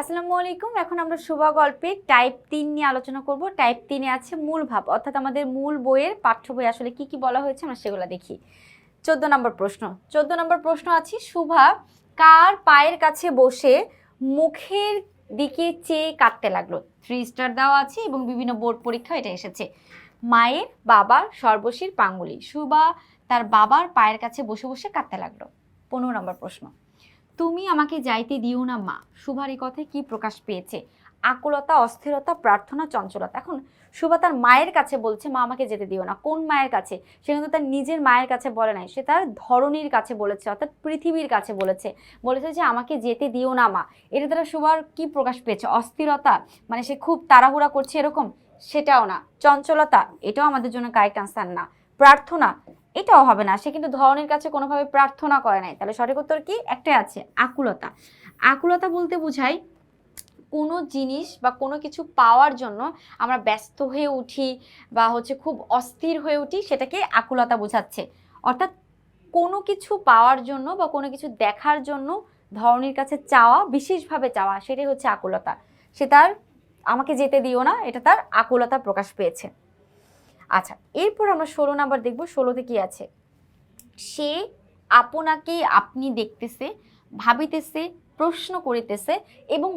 আসসালামু আলাইকুম। এখন আমরা শুভা গল্পে টাইপ তিন নিয়ে আলোচনা করব। টাইপ তিনে আছে মূল ভাব, অর্থাৎ আমাদের মূল বইয়ের পাঠ্য বই আসলে কি কি বলা হয়েছে আমরা সেগুলো দেখি। চোদ্দ নম্বর প্রশ্ন, চোদ্দ নম্বর প্রশ্ন আছে, শুভা, কার পায়ের কাছে বসে মুখের দিকে চেয়ে কাটতে লাগল? থ্রি স্টার দেওয়া আছে এবং বিভিন্ন বোর্ড পরীক্ষা এটা এসেছে। মায়ের বাবার সর্বশীর পাঙ্গুলি, শুভা তার বাবার পায়ের কাছে বসে বসে কাটতে লাগল। পনেরো নম্বর প্রশ্ন তুমি আমাকে যাইতে দিও না, মা। শুভার এই কথায় কি প্রকাশ পেয়েছে? আকুলতা, অস্থিরতা, প্রার্থনা, চঞ্চলতা। এখন শুভা তার মায়ের কাছে বলছে, মা, আমাকে যেতে দিও না। কোন মায়ের কাছে? সে কিন্তু তার নিজের মায়ের কাছে বলে নাই। সে তার ধরনীর কাছে বলেছে, অর্থাৎ পৃথিবীর কাছে বলেছে। বলেছে যে, আমাকে যেতে দিও না, মা। এটা দ্বারা শুভার কি প্রকাশ পেয়েছে? অস্থিরতা? মানে সে খুব তাড়াহুড়া করছে এরকম? সেটাও না। চঞ্চলতা? এটাও আমাদের জন্য কারেক্ট আনসার না। প্রার্থনা? এটাও হবে না। সে কিন্তু ধরনের কাছে কোনোভাবে প্রার্থনা করে নাই। তাহলে সঠিক উত্তর কি? একটাই আছে, আকুলতা। আকুলতা বলতে বোঝায় কোনো জিনিস বা কোনো কিছু পাওয়ার জন্য আমরা ব্যস্ত হয়ে উঠি বা হচ্ছে খুব অস্থির হয়ে উঠি, সেটাকে আকুলতা বোঝাচ্ছে। অর্থাৎ কোনো কিছু পাওয়ার জন্য বা কোনো কিছু দেখার জন্য ধরনের কাছে চাওয়া, বিশেষভাবে চাওয়া, সেটাই হচ্ছে আকুলতা। সে তার আমাকে যেতে দিও না, এটা তার আকুলতা প্রকাশ পেয়েছে। আচ্ছা এরপর আমরা ষোলো নাম্বার দেখব, ষোলোতে কি আছে? সে আপনাকে, আপনি দেখতেছে, ভাবিতেছে, প্রশ্ন করিতেছে এবং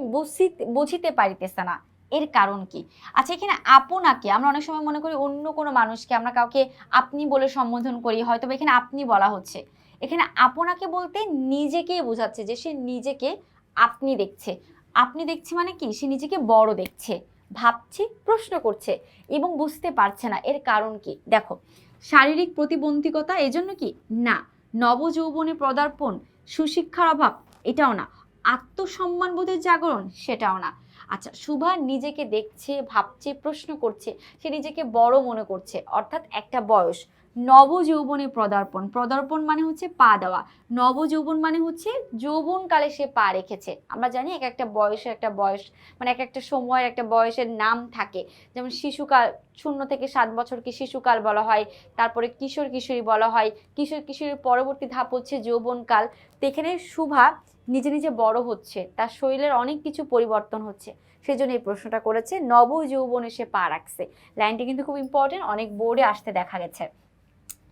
বুঝিতে পারিতেছে না। এর কারণ কি? আচ্ছা এখানে আপনাকে, আমরা অনেক সময় মনে করি অন্য কোনো মানুষকে আমরা কাউকে আপনি বলে সম্বোধন করি হয়তো এখানে আপনি বলা হচ্ছে। এখানে আপনাকে বলতে নিজেকেই বোঝাচ্ছে যে সে নিজেকে আপনি দেখছে। আপনি দেখছে মানে কি? সে নিজেকে বড় দেখছে। ভাবছে, প্রশ্ন করছে এবং বুঝতে পারছে না। এর কারণ কি? দেখো, শারীরিক প্রতিবন্ধকতা এজন্য কি? না। নবযৌবনে পদার্পণ, সুশিক্ষার অভাব, এটাও না। আত্মসম্মানবোধের জাগরণ, সেটাও না। আচ্ছা সুভা নিজেকে দেখছে, ভাবছে, প্রশ্ন করছে, সে নিজেকে বড় মনে করছে, অর্থাৎ একটা বয়স। নবযৌবনে পদার্পণ। পদার্পণ মানে হচ্ছে পা দেওয়া। নবযৌবন মানে হচ্ছে যৌবনকালে সে পা রেখেছে। আমরা জানি এক একটা বয়সের একটা বয়স মানে এক একটা সময়ের একটা বয়সের নাম থাকে। যেমন শিশুকাল, শূন্য থেকে সাত বছরকে শিশুকাল বলা হয়, তারপরে কিশোর কিশোরী বলা হয়, কিশোর কিশোরীর পরবর্তী ধাপ হচ্ছে যৌবনকাল। তো এখানে শুভা নিজে নিজে বড় হচ্ছে, তার শরীরের অনেক কিছু পরিবর্তন হচ্ছে। সেজন্য এই প্রশ্নটা করেছে নব যৌবনে সে পা রাখছে। লাইনটি কিন্তু খুব ইম্পর্টেন্ট অনেক বোর্ডে আসতে দেখা গেছে।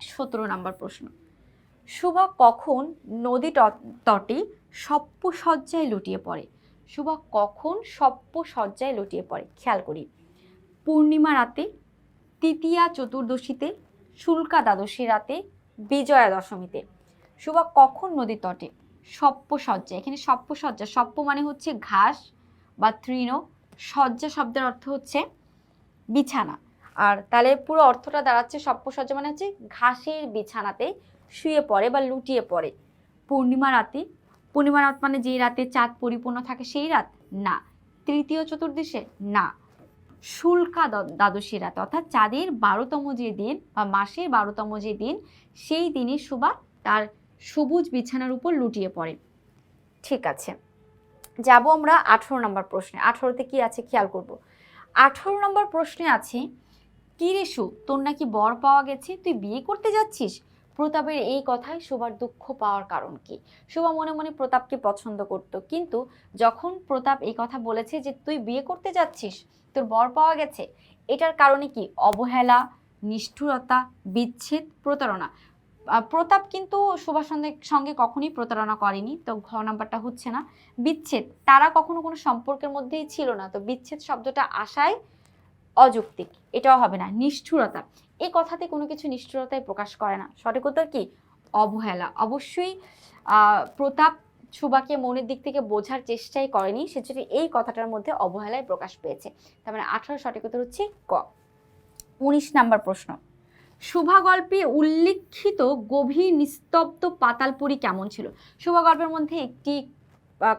সতেরো নম্বর প্রশ্ন। শুভা কখন নদী তটে সপ্প সজ্জায় লুটিয়ে পড়ে? শুভা কখন সপ্প সজ্জায় লুটিয়ে পড়ে? খেয়াল করি। পূর্ণিমা রাতে, তৃতীয়া চতুর্দশীতে, শুল্কা দ্বাদশী রাতে, বিজয়া দশমীতে। শুভা কখন নদীর তটে? সপ্প সজ্জা এখানে সপ্প সজ্জা সপ্প মানে হচ্ছে ঘাস বা তৃণ। সজ্জা শব্দের অর্থ হচ্ছে বিছানা। আর তাহলে পুরো অর্থটা দাঁড়াচ্ছে সপ্প সজ্জা মানে হচ্ছে ঘাসের বিছানাতে শুয়ে পড়ে বা লুটিয়ে পড়ে। পূর্ণিমা রাতে পূর্ণিমা রাত মানে যেই রাতে চাঁদ পরিপূর্ণ থাকে সেই রাত? না। তৃতীয় চতুর্দশে? না। শুল্কা দ্বাদশী রাত অর্থাৎ চাঁদের বারোতম যে দিন বা মাসের বারোতম যে দিন, সেই দিনে সুবা তার সবুজ বিছানার উপর লুটিয়ে পড়ে। ঠিক আছে। যাব আমরা আঠেরো নম্বর প্রশ্নে। আঠেরোতে কি আছে? খেয়াল করব। আঠেরো নম্বর প্রশ্নে আছে কি রে সু, তোর নাকি বর পাওয়া গেছে, তুই বিয়ে করতে যাচ্ছিস? প্রতাপের এই কথায় শোভার দুঃখ পাওয়ার কারণ কি? শোভা মনে মনে প্রতাপকে পছন্দ করত, কিন্তু যখন প্রতাপ এই কথা বলেছে যে তুই বিয়ে করতে যাচ্ছিস, তোর বর পাওয়া গেছে, এটার কারণে কি অবহেলা, নিষ্ঠুরতা, বিচ্ছেদ, প্রতারণা? প্রতাপ কিন্তু শোভার সঙ্গে সঙ্গে কখনোই প্রতারণা করেনি, তো ঘ নাম্বারটা হচ্ছে না। বিচ্ছেদ, তারা কখনো কোনো সম্পর্কের মধ্যেই ছিল না, তো বিচ্ছেদ শব্দটা আসায় অযৌক্তিক, এটাও হবে না, নিষ্ঠুরতা। এই কথাতে কোনো কিছু নিষ্ঠুরতায় প্রকাশ করে না। সঠিক উত্তর কি? অবহেলা। অবশ্যই প্রতাপ সুবাকে মনের দিক থেকে বোঝার চেষ্টাই করেনি সেজন্য এই কথাটার মধ্যে অবহেলায় প্রকাশ পেয়েছে। তার মানে আঠারো সঠিক উত্তর হচ্ছে ক। উনিশ নাম্বার প্রশ্ন। শুভা গল্পে উল্লিখিত গভীর নিস্তব্ধ পাতালপুরি কেমন ছিল? শুভা গল্পের মধ্যে একটি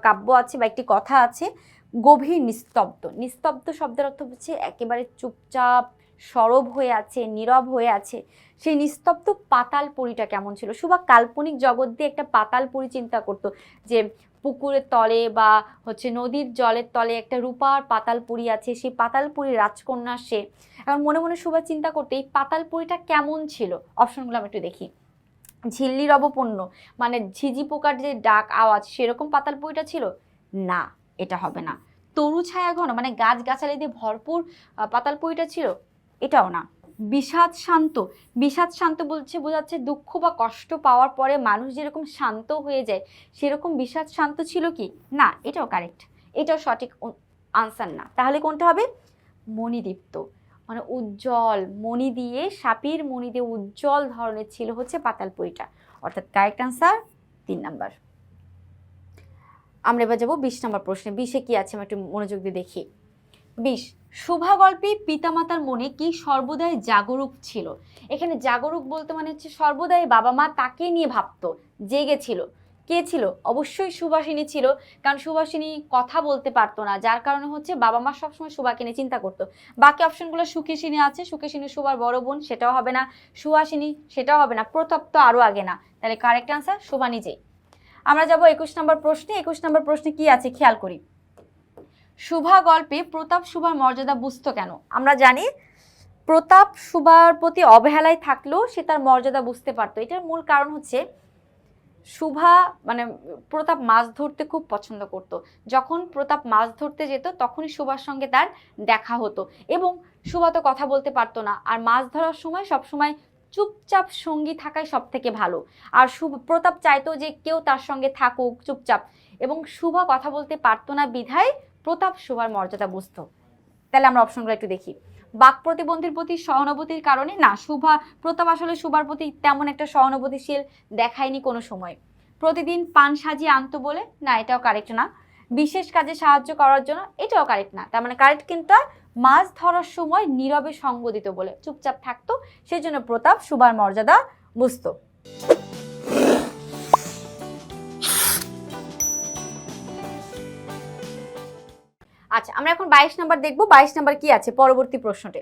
কাব্য আছে বা একটি কথা আছে গভীর নিস্তব্ধ। নিস্তব্ধ শব্দের অর্থ হচ্ছে একেবারে চুপচাপ, সরব হয়ে আছে, নীরব হয়ে আছে। সেই নিস্তব্ধ পাতালপুরিটা কেমন ছিল? শুভা কাল্পনিক জগৎ দিয়ে একটা পাতালপুরি চিন্তা করতো যে পুকুরের তলে বা হচ্ছে নদীর জলের তলে একটা রূপার পাতাল পাতালপুরি আছে, সেই পাতাল পাতালপুরি রাজকন্যা সে। এখন মনে মনে শুভা চিন্তা করতে, এই পাতাল পাতালপুরিটা কেমন ছিল? অপশনগুলো আমি একটু দেখি। ঝিল্লির অবপন্ন মানে ঝিঝি পোকার যে ডাক আওয়াজ, সেরকম পাতাল পাতালপুরিটা ছিল? না। এটা হবে না। তরু ছায়া ঘন মানে গাছ গাছালি দিয়ে ভরপুর পাতাল পাতালপুরিটা ছিল, এটাও না। বিষাদ শান্ত বিষাদ শান্ত বলছে, বোঝাচ্ছে দুঃখ বা কষ্ট পাওয়ার পরে মানুষ যেরকম শান্ত হয়ে যায়, সেরকম বিষাদ শান্ত ছিল কি? না, এটাও কারেক্ট এটাও সঠিক আনসার না। তাহলে কোনটা হবে? মণিদীপ্ত। মানে উজ্জ্বল, মণি দিয়ে, সাপির মণি দিয়ে উজ্জ্বল ধরনের ছিল হচ্ছে পাতাল পাতালপুরিটা অর্থাৎ কারেক্ট আনসার তিন নাম্বার আমরা এবার যাব বিশ নম্বর প্রশ্নে। বিশে কি আছে? আমরা একটু মনোযোগ দিয়ে দেখি। বিশ, শুভা গল্পে পিতামাতার মনে কি সর্বদাই জাগরুক ছিল? এখানে জাগরুক বলতে মানে হচ্ছে সর্বদাই বাবা মা তাকে নিয়ে ভাবতো জেগেছিল কে ছিল? অবশ্যই সুভাষিনী ছিল, কারণ সুভাষিনী কথা বলতে পারতো না, যার কারণে হচ্ছে বাবা মা সবসময় সুভাকে নিয়ে চিন্তা করতো। বাকি অপশনগুলো সুকেশিনী আছে সুকেশিনী সুভার বড় বোন, সেটাও হবে না। সুহাসিনী সেটাও হবে না। প্রতাপ তো আরও আগে না। তাহলে কারেক্ট আনসার শোভা নিজেই। আমরা যাব একুশ নম্বর প্রশ্নে। একুশ নম্বর প্রশ্নে কি আছে খেয়াল করি। শুভা গল্পে প্রতাপ সুভার মর্যাদা বুঝতো কেন? আমরা জানি প্রতাপ সুভার প্রতি অবহেলায় থাকলেও সে তার মর্যাদা বুঝতে পারতো। এটার মূল কারণ হচ্ছে শুভা মানে প্রতাপ মাছ ধরতে খুব পছন্দ করত। যখন প্রতাপ মাছ ধরতে যেত, তখনই শুভার সঙ্গে তার দেখা হতো। এবং শুভা তো কথা বলতে পারতো না। আর মাছ ধরার সময় সব সময় চুপচাপ সঙ্গী থাকাই সব থেকে ভালো। আর শুভ, প্রতাপ চাইতো যে কেউ তার সঙ্গে থাকুক চুপচাপ। এবং শুভা কথা বলতে পারতো না বিধায় প্রতাপ শুভার মর্যাদা বুঝতো। তাহলে আমরা অপশনগুলো একটু দেখি। বাক প্রতিবন্ধীর প্রতি সহানুভূতির কারণে, না, শুভা, প্রতাপ আসলে শুভার প্রতি তেমন একটা সহানুভূতিশীল দেখায়নি কোনো সময়। প্রতিদিন পান সাজিয়ে আনতো বলে, না, এটাও কারেক্ট না। বিশেষ কাজে সাহায্য করার জন্য, এটাও কারেক্ট না। তার মানে কারেক্ট কিন্তু মাছ ধরার সময় নীরবে সঙ্গ দিত বলে চুপচাপ থাকতো সেই জন্য প্রতাপ সুবার মর্যাদা বুঝত। আচ্ছা আমরা এখন বাইশ নাম্বার দেখব, বাইশ নাম্বার কি আছে? পরবর্তী প্রশ্নতে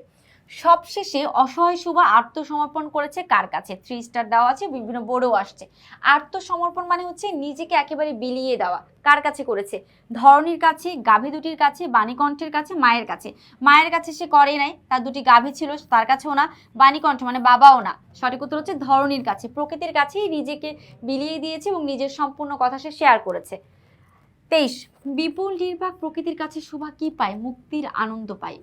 সবশেষে অসহায় সুভা আত্মসমর্পণ করেছে কার কাছে? থ্রি স্টার দেওয়া আছে, বিভিন্ন বোর্ডও আসছে। আত্মসমর্পণ মানে হচ্ছে নিজেকে একেবারে বিলিয়ে দেওয়া। কার কাছে করেছে? ধরনীর কাছে, গাভী দুটির কাছে, বাণীকণ্ঠের কাছে, মায়ের কাছে। মায়ের কাছে সে করে নাই, তার দুটি গাভী ছিল, তার কাছেও না, বাণীকণ্ঠ মানে বাবাও না। সঠিক উত্তর হচ্ছে ধরনীর কাছে। প্রকৃতির কাছেই নিজেকে বিলিয়ে দিয়েছে এবং নিজের সম্পূর্ণ কথা সে শেয়ার করেছে। তেইশ, বিপুল নির্বাক প্রকৃতির কাছে শোভা কি পায়? মুক্তির আনন্দ পায়।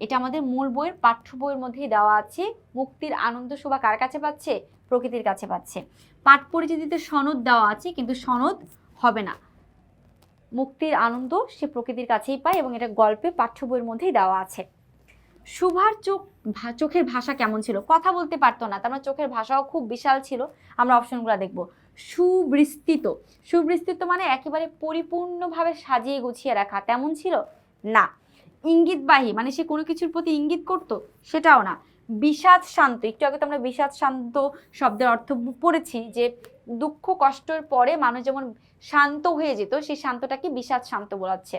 এটা আমাদের মূল বইয়ের, পাঠ্য বইয়ের মধ্যেই দেওয়া আছে। মুক্তির আনন্দ শোভা কার কাছে পাচ্ছে? প্রকৃতির কাছে পাচ্ছে। পাঠ পরিচিতিতে সনদ দেওয়া আছে, কিন্তু সনদ হবে না। মুক্তির আনন্দ সে প্রকৃতির কাছেই পায় এবং এটা গল্পে, পাঠ্য বইয়ের মধ্যেই দেওয়া আছে। শুভার চোখ চোখের ভাষা কেমন ছিল? কথা বলতে পারতো না, তার মানে চোখের ভাষাও খুব বিশাল ছিল। আমরা অপশনগুলো দেখব। সুবিস্তৃত। সুবিস্তৃত মানে একেবারে পরিপূর্ণভাবে সাজিয়ে গুছিয়ে রাখা, তেমন ছিল না। ইঙ্গিতবাহী মানে সে কোনো কিছুর প্রতি ইঙ্গিত করতো, সেটাও না। বিষাদ শান্ত, একটু আগে তো আমরা বিষাদ শান্ত শব্দের অর্থ পড়েছি যে দুঃখ কষ্টের পরে মানুষ যেমন শান্ত হয়ে যেত সেই শান্তটাকে বিষাদ শান্ত বলাচ্ছে।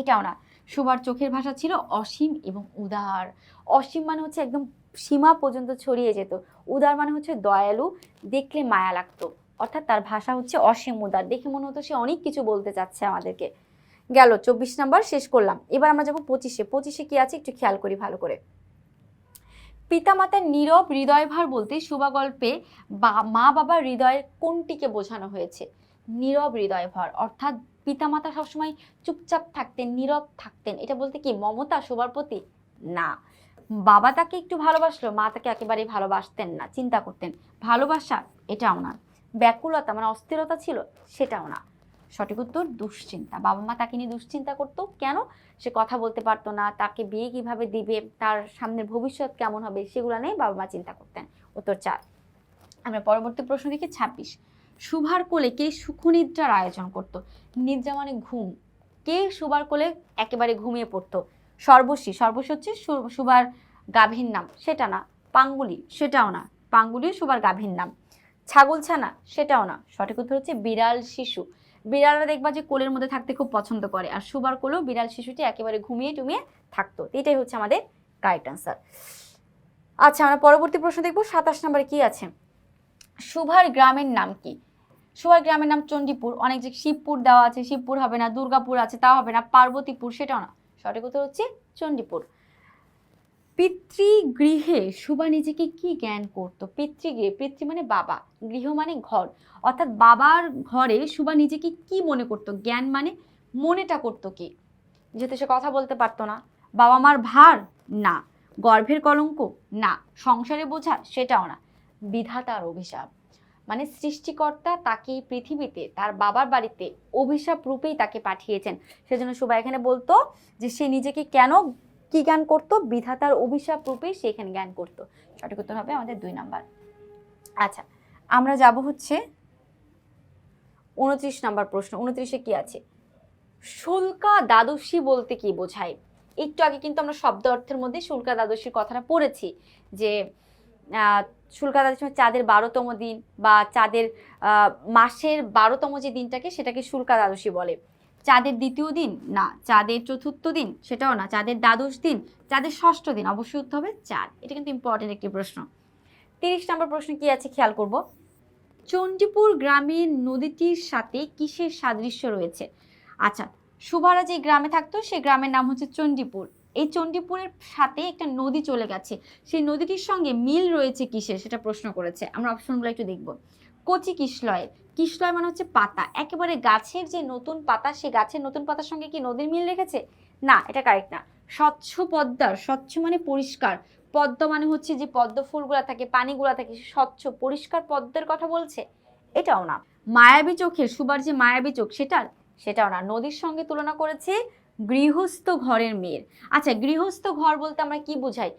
এটাও না। সুভার চোখের ভাষা ছিল অসীম এবং উদার। অসীম মানে হচ্ছে একদম সীমা পর্যন্ত ছড়িয়ে যেত। উদার মানে হচ্ছে দয়ালু, দেখলে মায়া লাগতো। অর্থাৎ তার ভাষা হচ্ছে অসীম উদার। দেখে মনে হতো সে অনেক কিছু বলতে চাচ্ছে আমাদেরকে। গেল, চব্বিশ নাম্বার, শেষ করলাম। এবার আমরা যাব পঁচিশে। পঁচিশে কি আছে? একটু খেয়াল করি ভালো করে। পিতামাতার নীরব হৃদয়ভার বলতে শুভা গল্পে মা বাবার হৃদয়ের কোনটিকে বোঝানো হয়েছে? নীরব হৃদয়ভার, অর্থাৎ পিতামাতা সবসময় চুপচাপ থাকতেন, নীরব থাকতেন। এটা বলতে কি মমতা শোভার প্রতি না। বাবা তাকে একটু ভালোবাসলো, মা তাকে একেবারেই ভালোবাসতেন না, চিন্তা করতেন। ভালোবাসা, এটাও না। ব্যাকুলতা মানে অস্থিরতা ছিল, সেটাও না। সঠিক উত্তর, দুশ্চিন্তা। বাবা মা তাকে নিয়ে দুশ্চিন্তা করতো। কেন? সে কথা বলতে পারতো না। তাকে বিয়ে কীভাবে দিবে? তার সামনের ভবিষ্যৎ কেমন হবে? সেগুলো নিয়ে বাবা মা চিন্তা করতেন। উত্তর চার। আমরা পরবর্তী প্রশ্ন দেখি ছাব্বিশ। সুভার কোলে কে সুখনিদ্রার আয়োজন করত? নিদ্রা মানে ঘুম। কে সুভার কোলে একেবারে ঘুমিয়ে পড়তো? সর্বশী সর্বশী হচ্ছে সুভার গাভীর নাম। সেটা না। পাঙ্গুলি। সেটাও না। পাঙ্গুলিও সুভার গাভীর নাম। ছাগলছানা সেটাও না। সঠিক উত্তর হচ্ছে বিড়াল শিশু। বিড়ালরা দেখবা যে কোলের মধ্যে থাকতে খুব পছন্দ করে। আর সুবার কোলেও বিড়াল শিশুটি একেবারে ঘুমিয়ে টুমিয়ে থাকতো। এটাই হচ্ছে আমাদের কারেক্ট আনসার আচ্ছা আমরা পরবর্তী প্রশ্ন দেখব। সাতাশ নম্বরে কি আছে? সুভার গ্রামের নাম কি? সুভার গ্রামের নাম চণ্ডীপুর। অনেক যে শিবপুর দেওয়া আছে, শিবপুর হবে না, দুর্গাপুর আছে তা হবে না, পার্বতীপুর, সেটাও না। সঠিক উত্তর হচ্ছে চণ্ডীপুর। পিতৃগৃহে সুভা নিজেকে কি জ্ঞান করতো? পিতৃগৃহে পিতৃ মানে বাবা, গৃহ মানে ঘর। অর্থাৎ বাবার ঘরে সুভা নিজেকে কি মনে করতো? জ্ঞান মানে মনেটা করতো কি? যেহেতু সে কথা বলতে পারতো না। বাবা মার ভার? না। গর্ভের কলঙ্ক? না। সংসারে বোঝা? সেটাও না। বিধাতার অভিশাপ। মানে সৃষ্টিকর্তা তাকে পৃথিবীতে, তার বাবার বাড়িতে অভিশাপ রূপেই তাকে পাঠিয়েছেন। সেজন্য সুবা এখানে বলতো যে সে নিজেকে কেন কি জ্ঞান করতো? বিধাতার অভিশাপ রূপে সেখানে জ্ঞান করতো। সঠিক উত্তর হবে আমাদের দুই নাম্বার। আচ্ছা আমরা যাব হচ্ছে উনত্রিশ নাম্বার প্রশ্ন। উনত্রিশে কি আছে? শুল্কা দ্বাদশী বলতে কি বোঝায়? একটু আগে কিন্তু আমরা শব্দ অর্থের মধ্যে শুল্কা দ্বাদশীর কথাটা পড়েছি যে শুল্কা দ্বাদশী চাঁদের বারোতম দিন বা চাঁদের মাসের বারোতম যে দিনটাকে সেটাকে শুল্কা দ্বাদশী বলে। চাঁদের দ্বিতীয় দিন? না। চাঁদের চতুর্থ দিন? সেটাও না। চাঁদের দ্বাদশ দিন? চাঁদের ষষ্ঠ দিন? অবশ্যই উত্তর হবে চাঁদ। এটা কিন্তু ইম্পর্টেন্ট একটি প্রশ্ন। তিরিশ নম্বর প্রশ্ন কি আছে? খেয়াল করব। চণ্ডীপুর গ্রামের নদীটির সাথে কিসের সাদৃশ্য রয়েছে? আচ্ছা সুভারা যে গ্রামে থাকতো সেই গ্রামের নাম হচ্ছে চণ্ডীপুর। এই চণ্ডীপুরের সাথে একটা নদী চলে গেছে। সেই নদীটির সঙ্গে মিল রয়েছে কিসের? সেটা প্রশ্ন করেছে। আমরা অপশনগুলো একটু দেখব। কচি কিশলয়ের। কিশলয় মানে হচ্ছে পাতা। একেবারে গাছের যে নতুন পাতা, সে গাছের নতুন পাতার সঙ্গে কি নদীর মিল রেখেছে? না, এটা কারেক্ট না। স্বচ্ছ পদ্মার, স্বচ্ছ মানে পরিষ্কার। পদ্ম মানে হচ্ছে যে পদ্ম ফুলগুলা থাকে, পানিগুলা থাকে স্বচ্ছ, পরিষ্কার পদ্মের কথা বলছে। এটাও না। মায়াবী চোখের, সুবার যে মায়াবী চোখ, সেটার? সেটাও না। নদীর সঙ্গে তুলনা করেছে গৃহস্থ ঘরের মেয়ের। আচ্ছা গৃহস্থ ঘর বলতে আমরা কি বোঝাই?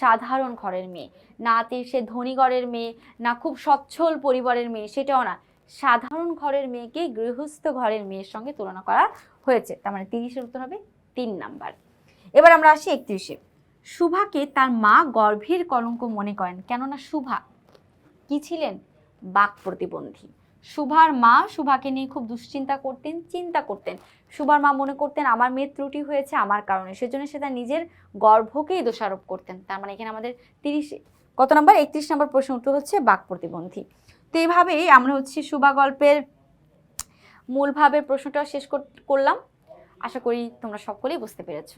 সাধারণ ঘরের মেয়ে। না সে ধনী ঘরের মেয়ে, না খুব সচ্ছল পরিবারের মেয়ে, সেটাও না। সাধারণ ঘরের মেয়েকে গৃহস্থ ঘরের মেয়ের সঙ্গে তুলনা করা হয়েছে। তার মানে তিরিশের উত্তর হবে তিন নাম্বার। এবার আমরা আসি একত্রিশে। সুভাকে তার মা গর্ভের কলঙ্ক মনে করেন। কেননা সুভা কি ছিলেন? বাক প্রতিবন্ধী। সুভার মা সুভাকে নিয়ে খুব দুশ্চিন্তা করতেন, চিন্তা করতেন। সুভার মা মনে করতেন, আমার মেয়ের ত্রুটি হয়েছে আমার কারণে। সেজন্য সে তার নিজের গর্ভকেই দোষারোপ করতেন। তার মানে এখানে আমাদের তিরিশ, কত নম্বর? একত্রিশ নম্বর প্রশ্ন উত্তর হচ্ছে বাক প্রতিবন্ধী। তো এইভাবেই আমরা হচ্ছে সুভা গল্পের মূলভাবে প্রশ্নটা শেষ করলাম। আশা করি তোমরা সকলেই বুঝতে পেরেছ।